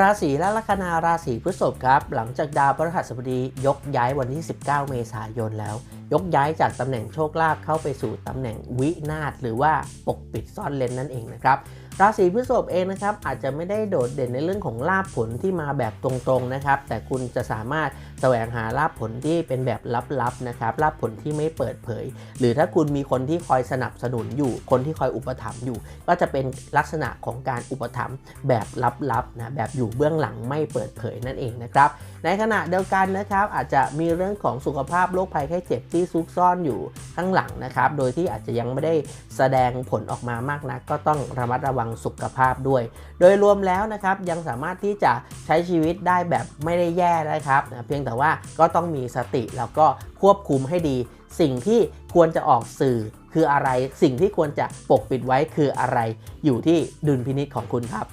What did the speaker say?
ราศีและลัคนาราศีพฤษภครับ หลังจากดาวพฤหัสบดียกย้ายวันที่ 19 เมษายนแล้ว ยกย้ายจากตำแหน่งโชคลาภเข้าไปสู่ตำแหน่งวินาศหรือว่าปกปิดซ่อนเลนนั่นเองนะครับราศีพฤษภเองนะครับอาจจะไม่ได้โดดเด่นในเรื่องของลาภผลที่มาแบบตรงๆนะครับ แต่คุณจะสามารถแสวงหาลาภผลที่เป็นแบบลับๆนะครับลาภผลที่ไม่เปิดเผย หรือถ้าคุณมีคนที่คอยสนับสนุนอยู่ คนที่คอยอุปถัมภ์อยู่ ก็จะเป็นลักษณะของการอุปถัมภ์แบบลับๆนะแบบอยู่เบื้องหลังไม่เปิดเผยนั่นเองนะครับ ในขณะเดียวกันนะครับอาจจะมีเรื่องของสุขภาพโรคภัยไข้เจ็บที่ซุกซ่อนอยู่ข้างหลังนะครับ โดยที่อาจจะยังไม่ได้แสดงผลออกมามากนัก ก็ต้องระมัดระวังสุขภาพด้วย โดยรวมแล้วนะครับยังสามารถที่จะใช้ชีวิตได้แบบไม่ได้แย่นะครับนะเพียงแต่ว่าก็ต้องมีสติแล้วก็ควบคุมให้ดี สิ่งที่ควรจะออกสื่อคืออะไร สิ่งที่ควรจะปกปิดไว้คืออะไร อยู่ที่ดุลพินิจของคุณครับ